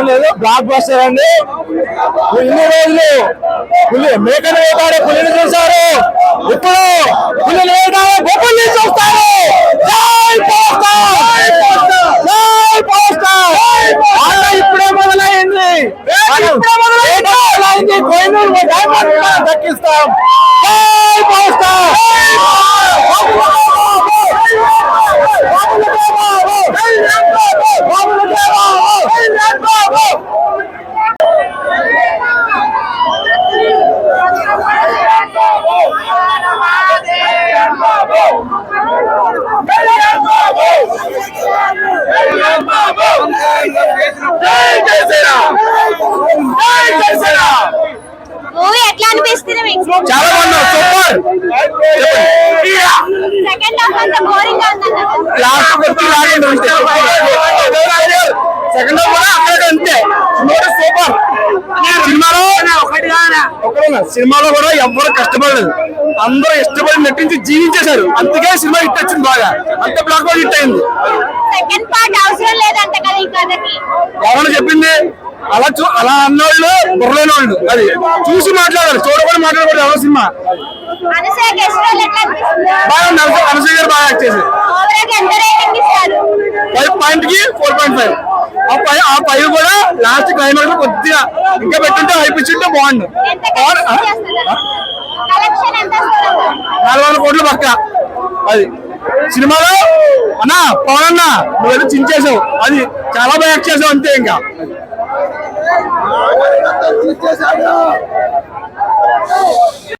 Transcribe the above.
చెప్పడం లేదు. Block buster అండి. ఇన్ని రోజులు పులి మేకను వేటాడే పులిని చూశారు. ఇప్పుడు పులిని వేటాడే బొబ్బుల్ని చూస్తారు. ఇప్పుడే మొదలైంది. మొదలైంది. కోయినూరు దక్కిస్తాం. పోస్తా! మూవీ ఎట్లా అనిపిస్తుంది మీకు? చాలా బాగున్నావు సూపర్. సెకండ్ హాఫ్ అంతా బోరింగ్గా ఉందన్న. లాస్ట్ కొద్ది లాగండి అంతే. సెకండ్ హాఫ్ కూడా అక్కడ అంతే. Cinema super. సినిమాలో? సినిమాలో కూడా ఎవ్వరు కష్టపడలేదు. అందరూ ఇష్టపడి నటించి జీవించేశారు. అందుకే సినిమా హిట్ వచ్చింది బాగా. అంత బ్లాక్ బస్టర్ హిట్ అయింది. సెకండ్ పార్ట్ అవసరం లేదంట కదా ఈ కథకి. ఎవరు చెప్పింది అలా చూ అలా అన్నోళ్ళు బుర్రలేని వాళ్ళు అది చూసి మాట్లాడాలి. చూడకుండా మాట్లాడకూడదు ఎవరు సినిమా. బాగా నరసింహ అనసూయ గారు బాగా యాక్ట్ చేశారు. ఫైవ్ పాయింట్కి ఫోర్ పాయింట్ ఫైవ్. ఆ ఫైవ్ ఆ ఫైవ్ కూడా లాస్ట్ క్లైమాక్స్ కొద్దిగా ఇంకా పెట్టుంటే ఇచ్చింటే బాగుండు. నాలుగు వందల కోట్లు పక్క. అది. సినిమాలో? అన్నా పవన్ అన్న నువ్వు చించేసావు అది చాలా బాగా యాక్ట్ చేసావు అంతే ఇంకా.